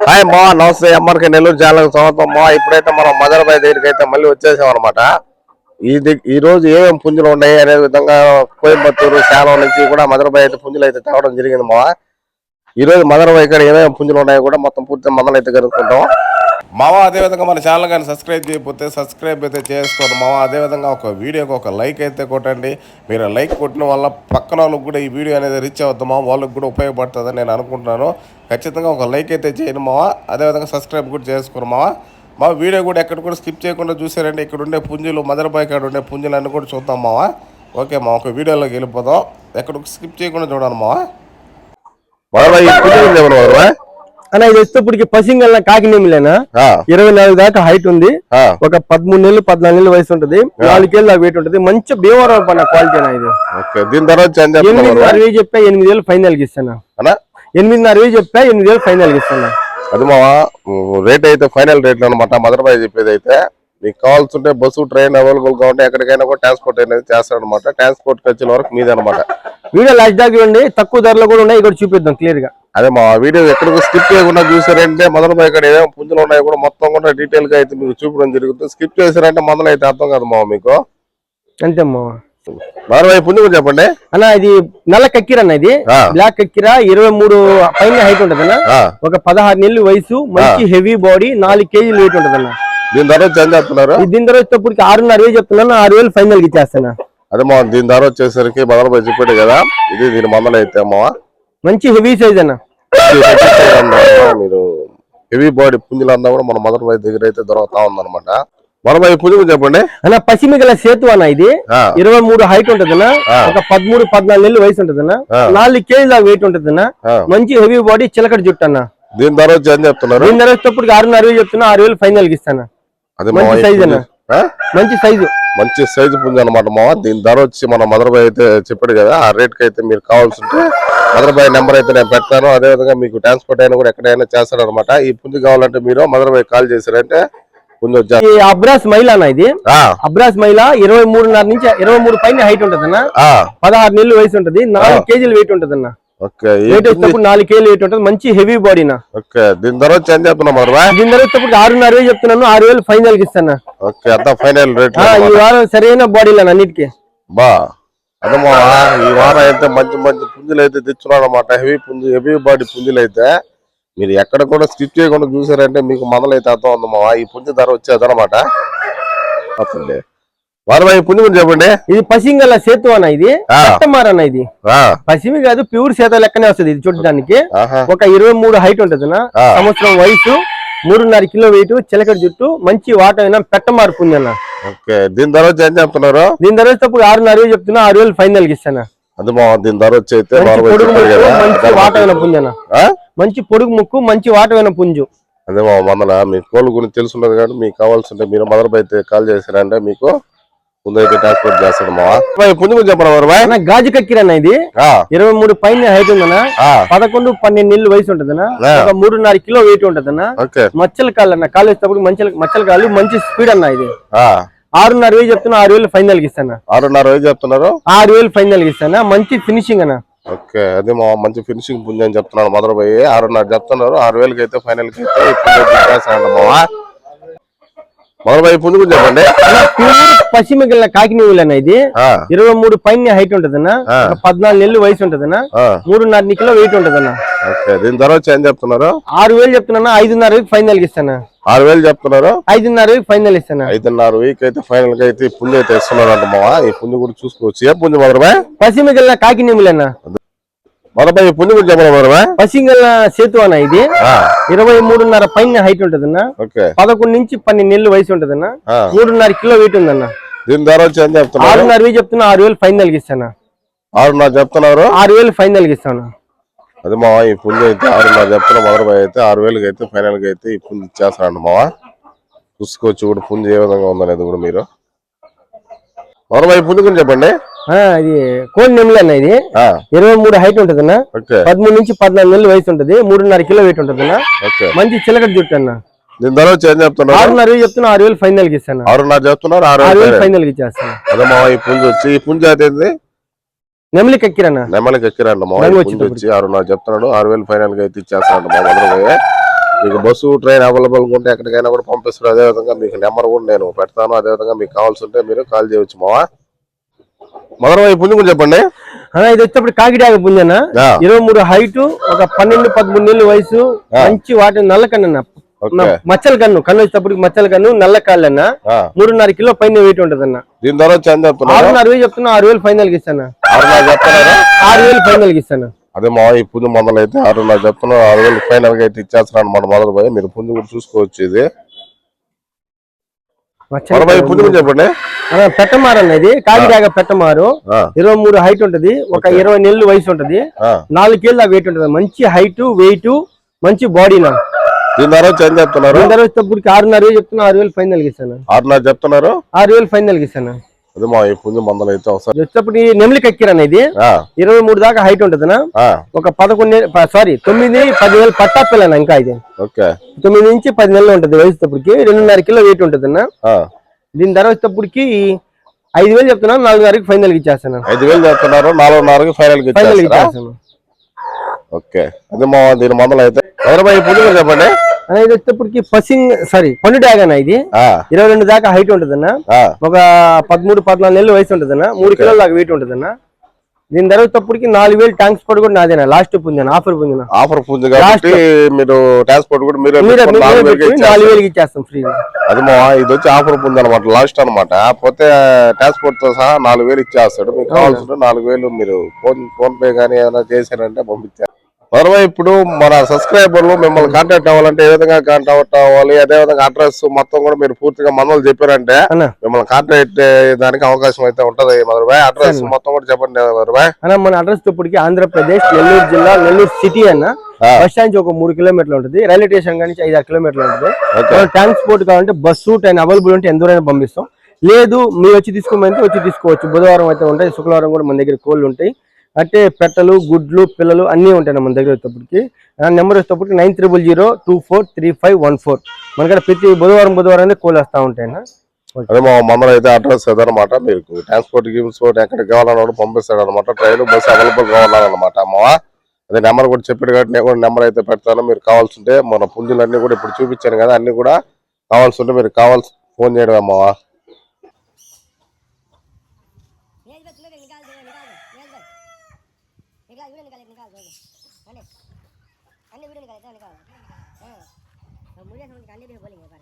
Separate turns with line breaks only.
Hi మా నమస్తే. MRK Nellore జిల్లాకు స్వాగతం మా. ఇప్పుడైతే మనం మదర్బాయ్ దగ్గరికి అయితే మళ్ళీ వచ్చేసాం అనమాట ఈ ఈ రోజు ఏమేమి పుంజులు ఉన్నాయి అనే విధంగా కోయంబత్తూరు శాలం నుంచి కూడా మదర్బాయ్ అయితే పుంజులు అయితే తేవడం జరిగింది మా. ఈ రోజు మదర్బాయ్ ఇక్కడ ఏమేమి పుంజులు ఉన్నాయో కూడా మొత్తం పూర్తి మందలు అయితే కనుక్కుంటాం. మావా అదే విధంగా మన ఛానల్ కానీ సబ్స్క్రైబ్ చేయకపోతే సబ్స్క్రైబ్ అయితే చేసుకోండి. మావా అదే విధంగా ఒక వీడియోకి ఒక లైక్ అయితే కొట్టండి. మీరు లైక్ కొట్టిన వల్ల పక్కన వాళ్ళకి కూడా ఈ వీడియో అనేది రీచ్ అవుతామా వాళ్ళకి కూడా ఉపయోగపడుతుందని నేను అనుకుంటున్నాను. ఖచ్చితంగా ఒక లైక్ అయితే చేయండి మావా. అదేవిధంగా సబ్స్క్రైబ్ కూడా చేసుకోరు మావా. మా వీడియో కూడా ఎక్కడ కూడా స్కిప్ చేయకుండా చూసారంటే ఇక్కడ ఉండే పుంజులు మదర్బాయ్ కాడ ఉండే పుంజులు అన్నీ కూడా చూద్దాం మావా. ఓకే మా ఒక వీడియోలోకి వెళ్ళిపోదాం. ఎక్కడ స్కిప్ చేయకుండా చూడాలి మావా. మదర్బాయ్ పుంజులు ఉంది ఎవరు
అన్న ఇది వచ్చేటప్పటికి పసింగల్ కాకినేమిలేనా ఇరవై నాలుగు దాకా హైట్ ఉంది. ఒక పదమూడు నెలలు పద్నాలుగు నెలలు వయసు ఉంటుంది. నాలుగేళ్ళు దాకా వెయిట్ ఉంటుంది. మంచి భీమవరం పన్న క్వాలిటీ అన్న ఇది.
దీని తర్వాత
ఎనిమిదిన్నర వేలు చెప్పా ఎనిమిది వేలు ఫైనల్కి ఇస్తాను? ఎనిమిదిన్నర వేలు చెప్పా ఎనిమిది వేలు ఫైనల్కి ఇస్తాను?
అది మా రేట్ అయితే ఫైనల్ రేట్లు అనమాట మదర్బాయ్ చెప్పేది అయితే మీకు కావాల్సి ఉంటే బస్సు ట్రైన్ అవైలబుల్గా ఉంటే ఎక్కడికైనా కూడా ట్రాన్స్పోర్ట్ అనేది చేస్తాడు అనమాట ట్రాన్స్పోర్ట్ ఖర్చుల వరకు మీదే అనమాట
వీడియో లాస్ట్ దాకా చూడండి. తక్కువ ధరలో కూడా ఉన్నాయి. ఇక్కడ చూపిద్దాం క్లియర్గా.
అదే మా వీడియో ఎక్కడికి స్కిప్ చేయకుండా చూసారంటే మదర్బాయ్ ఇక్కడ ఏమేమి పుంజులు ఉన్నాయో కూడా మొత్తం కూడా డీటెయిల్గా అయితే మీకు చూపడం జరుగుతుంది. స్కిప్ చేశారంటే మొదలు అయితే అర్థం కాదు మా మీకు.
అంతే అమ్మా
మదర్బాయ్ పుంజు కూడా చెప్పండి.
అన్న ఇది నల్ల కక్కిర అన్న ఇది. బ్లాక్ కక్కిర ఇరవై మూడు పైన హైట్ ఉంటుంది అన్న. ఒక పదహారు నెలలు వయసు మంచి హెవీ బాడీ నాలుగు కేజీలు వెయిట్ ఉంటుంది అన్న.
దీని ధర
ఈ దీని తర్వాత వచ్చేటప్పటికి ఆరున్నర వేలు చెప్తున్నాను. ఆరు వేలు ఫైనల్ ఇచ్చేస్తాను.
అదే మా దీని ధర వచ్చేసరికి మదర్బాయ్ చెప్పాడు కదా ఇది దీని మందలు అయితే అమ్మా
మంచి హెవీ సైజ్ అన్న.
మీరు. హెవీ బాడీ పుంజులు అంతా కూడా మన మదర్ బాయ్ దగ్గర అయితే దొరుకుతా ఉందన్నమాట. మదర్ బాయ్ పుంజు చెప్పండి.
అన్న పశ్చిమిగల సేతు అన్న ఇది. ఇరవై మూడు హైట్ ఉంటదన్న. ఒక పదమూడు పద్నాలుగు నెలలు వయసు ఉంటదన్న. నాలుగు కేజీల వెయిట్ ఉంటదన్న. మంచి హెవీ బాడీ చిలకడ జుట్టు అన్న.
దీని ధర వచ్చి ఏం చెప్తున్నారు?
దీని ధర వచ్చేటప్పటికి ఆరున్నర వేలు చెప్తున్నా ఆరు వేలు ఫైనల్ ఇస్తాను.
అది
మంచి
పుంజు.
అన్న. మంచి సైజు
మంచి సైజు పుంజు అనమాట మావ దీని ధర వచ్చి మన మదర్ బాయ్ అయితే చెప్పాడు కదా ఆ రేట్కి అయితే మీరు కావాల్సి ఉంటే మదర్ బాయ్ నెంబర్ అయితే నేను పెడతాను. అదే విధంగా మీకు ట్రాన్స్పోర్ట్ అయినా కూడా ఎక్కడైనా చేస్తాడు అనమాట ఈ పుంజు కావాలంటే మీరు మదర్ బాయ్ కాల్ చేశారంటే
ఈ అబ్రాస్ మైల్ అన్న ఇది?
ఆ,
అబ్రాస్ మైల ఇరవై మూడున్నర నుంచి ఇరవై మూడు పైన హైట్ ఉంటదన్న.
ఆ,
పదహారు నెలలు వయసు ఉంటది. నాలుగు కేజీలు వెయిట్ ఉంటదన్న. వెయిట్ వచ్చేటప్పుడు నాలుగు కేజీలు వెయిట్ ఉంటది. మంచి హెవీ బాడీనా
ఓకే దీని ధర వచ్చి ఏం చెప్తున్నా
దీని ధర వచ్చేటప్పుడు ఆరున్నర వేలు చెప్తున్నాను. ఆరు వేలు ఫైనల్కి ఇస్తాను
ఓకే అంతా ఫైనల్ రేట్
ఈ వారం సరైన బాడీలు అన్నిటికీ.
బా అదే మా ఈ వారం అయితే మంచి మంచి పుంజులు అయితే తెచ్చున్నాడు అనమాట హెవీ పుంజు హెవీ బాడీ పుంజులు అయితే. మీరు ఎక్కడ కూడా స్కిప్ చేయకుండా చూసారంటే మీకు మొదలైతే అర్థం ఉంది మా ఈ పుంజు ధర వచ్చేది అనమాట వస్తుంది వారం ఈ పుంజు గురించి చెప్పండి.
ఇది పసింగల సేతు అన్న ఇది. అన్న ఇది. పసిమి కాదు ప్యూర్ సేత లెక్కనే వస్తుంది ఇది చూడడానికి ఒక ఇరవై మూడు హైట్ ఉంటుంది. సంవత్సరం వయసు మూడున్నర కిలో వెయిట్ చిలకడ జుట్టు మంచి వాట అయినా పెట్టమారు
ఓకే దీని ధర వచ్చి ఏం చెప్తున్నారు?
దీని ధర వచ్చేటప్పుడు ఆరున్నర వేలు చెప్తున్నా ఆరు వేలు ఫైనల్కి ఇస్తాను.
అది మా దీని ధర వచ్చి అయితే
మంచి
కదా?
మంచి పొడుగు ముక్కు మంచి వాటమైన పుంజు.
అదే మా మందల మీ కోళ్ళు గురించి తెలుసున్నది కాబట్టి మీకు కావాల్సి ఉంటే మీరు మదర్ అయితే కాల్ చేశారంటే మీకు ముందైతే ట్రాన్స్పోర్ట్ చేస్తాడు
గాజు కక్కిరన్న ఇది. ఇరవై మూడు పైన హైట్ ఉందన్న.
ఆ,
పదకొండు పన్నెండు నెలలు వయసు. ఒక మూడున్నర కిలో వెయిట్ ఉంటదన్న.
ఓకే.
మచ్చల కాళ్ళు అన్న. కాలు వేసేటప్పుడు మంచి మచ్చల కాళ్ళు మంచి స్పీడ్ అన్న ఇది.
ఆ,
ఆరున్నర వేలు చెప్తున్నా ఆరు వేలు ఫైనల్కి ఇస్తాను
ఆరున్నర వేలు చెప్తున్నారు?
ఆరు వేలు ఫైనల్కి ఇస్తాను మంచి ఫినిషింగ్ అన్న.
ఓకే అదే మా మంచి ఫినిషింగ్ పుంజు అని చెప్తున్నాడు మదర్ పోయి ఆరున్నర చెప్తున్నారు ఆరు వేలకి అయితే ఫైనల్కి అయితే పుంజు గురించి చెప్పండి.
పశ్చిమ గిల్ల కాకినీవులు ఇది? ఇరవై మూడు పైన హైట్ ఉంటదన్న పద్నాలుగు నెలలు వయసు ఉంటదన్న మూడున్నర కిలో వెయిట్ ఉంటదన్న.
దీని వచ్చి ఏం చెప్తున్నారు?
ఆరు వేలు చెప్తున్నా ఐదున్నర ఫైనల్ ఇస్తాను?
ఆరు వేలు చెప్తున్నారు.
ఐదున్నర ఫైనల్ ఇస్తాను?
ఐదున్నర వీక్ అయితే ఫైనల్గా అయితే పుంజు అయితే ఇస్తున్నారు అంట ఈ పుంజు కూడా చూసుకోవచ్చు. ఏ పుంజు మదర్ బాయ్
పశ్చిమ గిల్ల కాకినీవులు అన్న
ఈ పుంజు బాయ్
పశ్చిమ గిల్ల సేతు అన్న ఇది. ఇరవై మూడున్నర పైన హైట్ ఉంటదన్న.
ఓకే.
పదకొండు నుంచి పన్నెండు నెలలు వయసు ఉంటదన్న.
ఆ,
మూడున్నర కిలో వెయిట్ ఉందన్న.
దీని ధర వచ్చి ఏం చెప్తున్నారు?
ఆరున్నర వేలు చెప్తున్నా ఆరు వేలు ఫైనల్ ఇస్తాను.
ఆరున్నర చెప్తున్నారు?
ఆరు వేలు ఫైనల్ ఇస్తాను.
అదే మావా ఈ పుంజు అయితే ఆరున్నర చెప్తున్నా బాయ్ అయితే ఆరు వేలకి అయితే ఫైనల్గా అయితే ఈ పుంజు ఇచ్చేస్తారంట మావా. చూసుకోవచ్చు కూడా పుంజు ఏ విధంగా ఉందనేది కూడా మీరు. మదర్ బాయ్ పుంజు గురించి చెప్పండి.
ఇది కోడి నెమలి అన్న ఇది. ఇరవై మూడు హైట్ ఉంటదన్న.
ఓకే.
పదమూడు నుంచి పద్నాలుగు నెలలు వయసు ఉంటది. మూడున్నర కిలో వెయిట్ ఉంటదన్న.
ఓకే.
మంచి చిలకడ జుట్టు అన్న. ఆరున్నర చెప్తున్నా ఆరు వేలు ఫైనల్కి ఇస్తాను.
ఆరున్నర చెప్తున్నారు ఆరు వేలు
ఫైనల్కి ఇచ్చేస్తాను.
ఈ పుంజు వచ్చి ఈ పుంజు అయితే?
నెమలి కక్కిరన్న.
నెమ్మలకి ఎక్కిరంట మా
రంగు
పుంజు వచ్చి ఆరున్నర చెప్తున్నాడు. ఆరు వేలు ఫైనల్గా అయితే ఇచ్చేస్తాడు మా మదర్ పోయి. మీకు బస్సు ట్రైన్ అవైలబుల్ ఉంటే ఎక్కడికైనా కూడా పంపిస్తారు అదే విధంగా మీకు నెంబర్ కూడా నేను పెడతాను. అదే విధంగా మీకు కావాల్సి ఉంటే మీరు కాల్ చేయవచ్చు మావా. మొదటి వైపు పుంజు కూడా చెప్పండి.
అన్న ఇది వచ్చేప్పుడు కాకిడాగ పుంజన్న. ఇరవై మూడు హైట్ ఒక పన్నెండు పదమూడు నెలల వయసు. మంచి వాటి నల్ల కన్ను మచ్చల కన్ను కన్ను వచ్చేటప్పటికి మచ్చల కన్ను నల్ల కాళ్ళు అన్న
ఆ,
మూడున్నర కిలో పైన వెయిట్ ఉంటుంది అన్న
దీని చెప్తున్నారు?
ఆరున్నర వేలు చెప్తున్నా ఆరు వేలు ఫైనల్ ఇస్తాను. ఆరు వేలు ఫైనల్ ఇస్తాను.
అదే మా ఈ పుంజు మొదలు అయితే ఆరున్నర చెప్తున్నారు ఆరు వేలు ఫైనల్గా అయితే ఇచ్చేస్తున్నాను అనమాట మొదలు పోయి. మీరు పుంజు కూడా చూసుకోవచ్చు ఇది
మచ్చల
మొదలు పోయి
కన్ను.
పుంజు కూడా చెప్పండి
అన్న, పెట్టమారు ఇది పెట్టమారు. ఇరవై మూడు హైట్ ఉంటది ఒక ఇరవై నెలలు వయసు ఉంటది. నాలుగు కేళ్ళ వెయిట్ ఉంటది. మంచి హైట్ వెయిట్ మంచి బాడీ నా.
చెప్తున్నారు?
ఆరున్నర చెప్తున్నా ఆరు వేలు ఫైనల్ ఇస్తాను.
ఆరున్నర చెప్తున్నారు?
ఆరు వేలు ఫైనల్ ఇస్తాను.
అదే మా ఈ పుంజు మందలు అయితే ఒకసారి
ఇది వచ్చేటప్పటికి నెమిలి కక్కిరన్న ఇది
ఆ,
ఇరవై మూడు దాకా హైట్ ఉంటదనా ఒక పదకొండు సారీ తొమ్మిది పది వేలు పట్టా పిల్లన ఇంకా ఇది.
ఓకే.
తొమ్మిది నుంచి పది నెలలు ఉంటది వయసుటప్పటికి రెండున్నర కిలో వెయిట్ ఉంటదన్న. దీని ధర వచ్చేటప్పటికి ఐదు వేలు చెప్తున్నాను నాలుగున్నరకి ఫైనల్ ఇచ్చేస్తాను.
ఐదు వేలు చెప్తున్నారు నాలుగున్నరకి ఫైనల్
ఫైనల్? ఇచ్చేస్తాను.
ఓకే. అదే మా దీని మందలు అయితే ఎవరు ఈ పుంజు చెప్పండి?
అన్న ఇది వచ్చేటప్పటికి పసింగ్ సారీ పండు అన్న ఇది? ఇరవై రెండు దాకా హైట్ ఉంటదన్న. ఒక పదమూడు పద్నాలుగు నెలలు వయసు ఉంటదన్న. మూడు కిలోల దాకా వెయిట్ ఉంటదన్న. దీని ధర వచ్చేటప్పటికి నాలుగు వేలు ట్యాంక్స్ కూడా నాదేనా లాస్ట్ పుంజన ఆఫర్ పుంజన.
ఆఫర్ పుంజు కాబట్టి మీరు ట్రాన్స్పోర్ట్ కూడా మీరే నాలుగు వేలకి
ఇచ్చేస్తాం ఫ్రీగా
అది మా ఇది వచ్చి ఆఫర్ పుంజు అనమాట లాస్ట్ అనమాట పోతే ట్రాన్స్పోర్ట్తో సహా నాలుగు వేలు ఇచ్చేస్తాడు. మీకు కావాల్సిన నాలుగు వేలు మీరు ఫోన్ ఫోన్ పే కానీ ఏదైనా చేశారంటే పంపించారు మరో ఇప్పుడు మన సబ్స్క్రైబర్లు మిమ్మల్ని కాంటాక్ట్ అవ్వాలంటే ఏ విధంగా కాంటాక్ట్ అవ్వాలి అదే విధంగా అడ్రస్ మొత్తం కూడా మీరు పూర్తిగా మనలు చెప్పారంటే మిమ్మల్ని కాంటాక్ట్ దానికి అవకాశం అయితే ఉంటది మధురబాయ్ అడ్రస్ మొత్తం కూడా చెప్పండి మధురబాయ్
అన్న మన అడ్రస్ ఇప్పటికి ఆంధ్రప్రదేశ్ నెల్లూరు జిల్లా నెల్లూరు సిటీ అన్న. బస్ స్టాండ్ నుంచి ఒక మూడు కిలోమీటర్లు ఉంటుంది. రైల్వే స్టేషన్ నుంచి ఐదు ఆరు కిలోమీటర్లు ఉంటుంది. ట్రాన్స్పోర్ట్ కావాలంటే బస్సు ట్రైన్ అవైలబుల్ ఉంటే దూరం పంపిస్తాం? లేదు మీరు వచ్చి తీసుకోమంటే వచ్చి తీసుకోవచ్చు. బుధవారం అయితే ఉంటాయి శుక్రవారం కూడా మన దగ్గర కోళ్ళు ఉంటాయి. అంటే పెట్టలు గుడ్లు పిల్లలు అన్నీ ఉంటాయి మన దగ్గర వచ్చేటప్పటికి. నెంబర్ వచ్చేటప్పటికి nine triple zero two four three five one four. మనకడ ప్రతి బుధవారం బుధవారం అనేది కోళ్ళు వస్తూ ఉంటాయి
అదే మా మమ్మల్ని అయితే అడ్రస్ అదనమాట మీకు ట్రాన్స్పోర్ట్ గిమ్స్పోర్ట్ ఎక్కడికి కావాలన్నా కూడా పంపిస్తాడు అనమాట ట్రైన్ బస్ అవైలబుల్ కావాలన్నమాట అమ్మ. అదే నెంబర్ కూడా చెప్పాడు కాబట్టి నేను కూడా నెంబర్ అయితే పెడతాను. మీరు కావాల్సి ఉంటే మన పుంజులు అన్ని కూడా ఇప్పుడు చూపించాను కదా అన్నీ కూడా కావాల్సి ఉంటే మీరు కావాల్సి ఫోన్ చేయడం అమ్మవా
निकाल वीडियो निकाले निकाल दो अन्य अन्य वीडियो निकाले तो निकाल हाँ तो मुझे समझ अन्य भी बोलेंगे पर